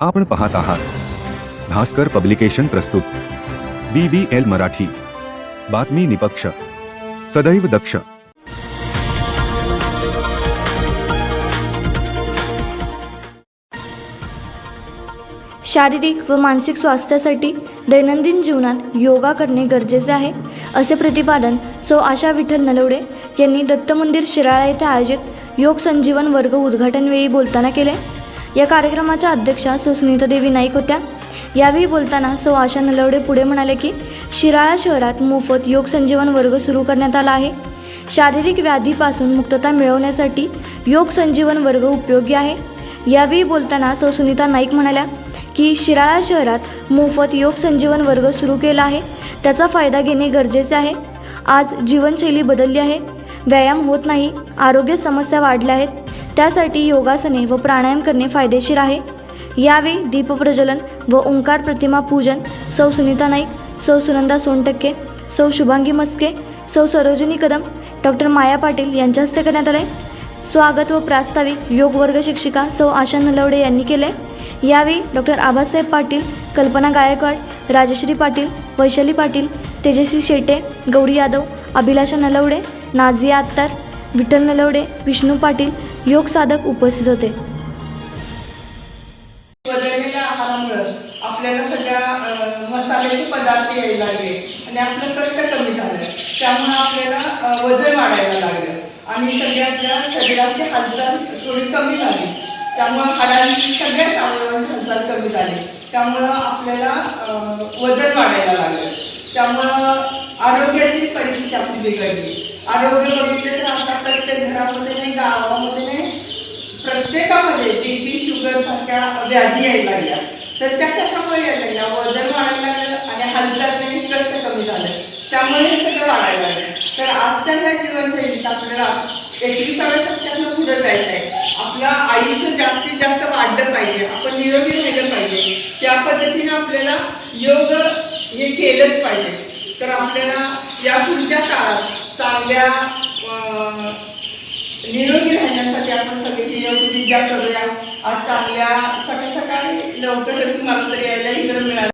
आपण पाहत आहात. भास्कर पब्लिकेशन प्रस्तुत. B B L Marathi. बातमी निपक्ष. सदैव दक्ष. शारीरिक व मानसिक स्वास्थ्यासाठी दैनंदिन जीवनात योगा करणे गरजेचे आहे असे प्रतिपादन सौ आशा विठ्ठल नलवडे यांनी दत्त मंदिर शिराळा येथे आयोजित योग संजीवन वर्ग उद्घाटनवेळी बोलताना केले. या कार्यक्रमाच्या अध्यक्षा सुस्मिता देवी नाईक होत्या. यावेळी बोलताना सौ आशा नलवडे पुढे म्हणाले की शिराळा शहरात मोफत योग संजीवन वर्ग सुरू करण्यात आला आहे. शारीरिक व्याधीपासून मुक्तता मिळवण्यासाठी योग संजीवन वर्ग उपयोगी आहे. यावेळी बोलताना सौ सुनीता नाईक म्हणाल्या की शिराळा शहरात मोफत योग संजीवन वर्ग सुरू केला आहे. त्याचा फायदा घेणे गरजेचे आहे. आज जीवनशैली बदलली आहे. व्यायाम होत नाही. आरोग्य समस्या वाढल्या आहेत. त्यासाठी योगासने व प्राणायाम करणे फायदेशीर आहे. यावेळी दीपप्रज्वलन व ओंकार प्रतिमा पूजन सौ सुनीता नाईक सौ सुनंदा सोनटक्के सौ शुभांगी मस्के सौ सरोजिनी कदम डॉक्टर माया पाटील यांच्या हस्ते करण्यात आले. स्वागत व प्रास्ताविक योग वर्ग शिक्षिका सौ आशा नलवडे यांनी केले. यावेळी डॉक्टर आबासाहेब पाटील कल्पना गायकवाड राजश्री पाटील वैशाली पाटील तेजस्वी शेटे गौरी यादव अभिलाषा नलवडे नाझिया अत्तार विठ्ठल नलवडे विष्णू पाटील योग साधक उपस्थित होते. बदललेल्या आहारामुळं आपल्याला सगळ्या मसाल्याचे पदार्थ यायला लागले आणि आपलं कष्ट कमी झालं. त्यामुळं आपल्याला वजन वाढायला लागलं आणि सगळ्या आपल्या शरीराची हालचाल थोडी कमी झाली. त्यामुळं हाडांची सगळ्याच अवयवांची हालचाल कमी झाली. त्यामुळं आपल्याला वजन वाढायला लागलं. त्यामुळं आरोग्याची परिस्थिती आपली बिघडली. आरोग्य बघितलं तर आता प्रत्येक घरामध्ये नाही गावामध्ये नाही प्रत्येकामध्ये बीपी शुगर सारख्या व्याधी यायला लागल्या. तर त्या कशामुळे यायला लागल्या? वजन वाढायला लागलं आणि हालचाल नाही कमी झालं. त्यामुळे हे सगळं वाढायला लागलं. तर आजच्या ह्या जीवनशैलीत आपल्याला एकविसाव्या शतकातनं पुढे जायचं आहे. आपलं आयुष्य जास्तीत जास्त वाढलं पाहिजे. आपण निरोगी राहिलं पाहिजे. त्या पद्धतीने आपल्याला योग हे केलंच पाहिजे. तर आपल्याला या पुढच्या काळात चांगल्या निरोगी राहण्यासाठी आपण सगळे निरोगी करूया. आज चांगल्या सकाळ सकाळी लवकरच मला तरी यायला इकडे मिळालं.